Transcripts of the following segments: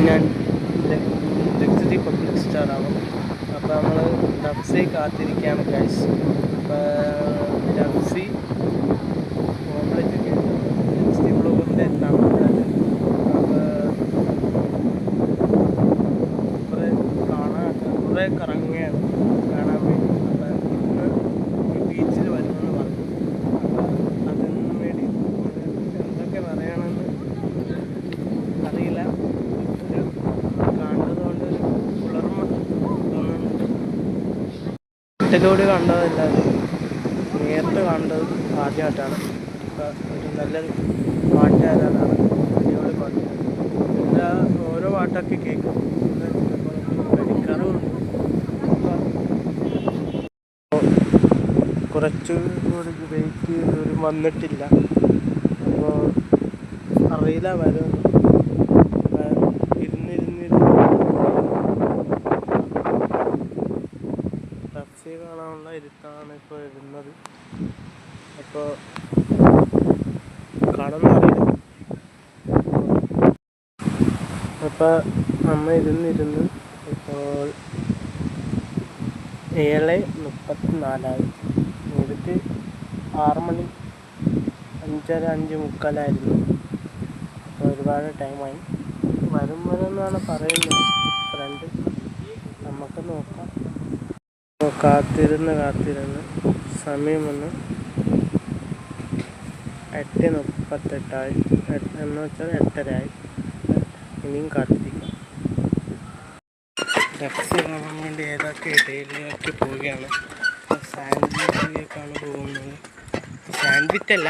ഞാൻ luxury public star ആവും അപ്പോൾ നമ്മൾ ഡബ്സി കാത്തിരിക്കുകയാണ് അപ്പോൾ ഡബ്സി ഓംലെറ്റ് കുറേ കുറേ കാണാൻ വേണ്ടി അപ്പം ഇന്ന് ഈ ബീച്ചിൽ വരുമെന്ന് പറഞ്ഞു അപ്പം അതിന് വേണ്ടി എന്തൊക്കെ പറയണമെന്ന് അറിയില്ല ഒരു കണ്ടത് കൊണ്ട് ഒരു കുളിർമ തോന്നുന്നുണ്ട് വീട്ടിലൂടെ കണ്ടതല്ല നേരിട്ട് കണ്ടത് ആദ്യമായിട്ടാണ്. ഇപ്പം ഒരു നല്ലൊരു പാട്ടുകാരനാണ് അടിപൊളി പാട്ട്. എല്ലാ ഓരോ പാട്ടൊക്കെ കേൾക്കും. പഠിക്കാറുമുണ്ട്. കുറച്ച് കൂടി വെയിറ്റ് ചെയ്തൊരു വന്നിട്ടില്ല. അപ്പോൾ അറിയില്ല വരുമെന്ന് ഇരുന്നത് അപ്പോൾ കാണുന്നറിയില്ല അപ്പോൾ നമ്മൾ ഇരുന്നിരുന്ന്. ഇപ്പോൾ ഏഴ് മുപ്പത്തി നാലായി നേരിട്ട് ആറ് മണി അഞ്ചര അഞ്ച് മുക്കാലായിരുന്നു. അപ്പോൾ ഒരുപാട് ടൈമായി. വരും വരുമെന്നാണ് പറയുന്നത്. ഫ്രണ്ട് നമുക്ക് നോക്കാം. കാത്തിരുന്ന് കാത്തിരുന്ന്. സമയം വന്ന് എട്ട് മുപ്പത്തെട്ടായി എന്ന് വെച്ചാൽ എട്ടരയായി. ഇനിയും കാത്തിരിക്കാം. ടാക്സി കാണാൻ വേണ്ടി ഏതൊക്കെ ഇടയിലേക്ക് പോവുകയാണ്. സാൻഡ്വിച്ചിലേക്കാണ് പോകുന്നത്. സാൻഡ്വിച്ച് അല്ല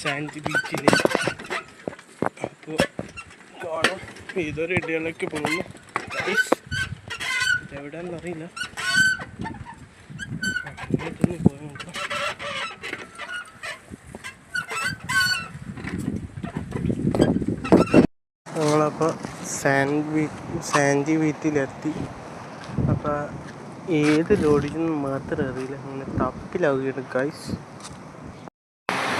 സാൻഡ് ബീച്ചിലേക്ക് അപ്പോൾ കാണാം. ഏതൊരു ഇടയിലേക്ക് പോകുന്നു. ഗൈസ്, ഇതെവിടെയാണെന്ന് അറിയില്ല അങ്ങോട്ടൊന്ന് പോയി നോക്കാം ഞങ്ങളപ്പോൾ സാൻഡ് വീ സാൻഡി വീട്ടിലെത്തി. അപ്പോൾ ഏത് ലോഡിനും മാത്രം അറിയില്ല. അങ്ങനെ തപ്പിലാവുകയാണ് ഗൈസ്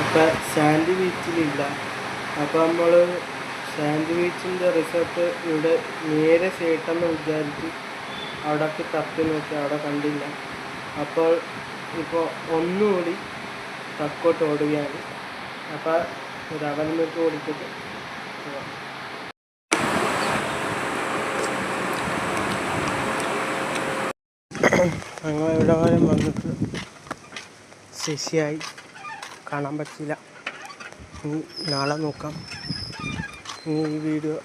അപ്പോൾ സാൻഡി ബീച്ചിലില്ല അപ്പോൾ നമ്മൾ സാൻഡ് ബീച്ചിന്റെ റിസോർട്ട് ഇവിടെ നേരെ സേട്ടെന്ന് വിചാരിച്ച് അവിടെയൊക്കെ തപ്പി നോക്കി. അവിടെ കണ്ടില്ല. അപ്പോൾ ഇപ്പോൾ ഒന്നുകൂടി തക്കോട്ട് ഓടുകയാണ്. അപ്പോൾ ഒരു അവലമിട്ട് ഓടിച്ചിട്ട് ഞങ്ങൾ ഇവിടെ വരെ വന്നിട്ട് ശശിയായി. കാണാൻ പറ്റില്ല നാളെ നോക്കാം. ഈ വീഡിയോ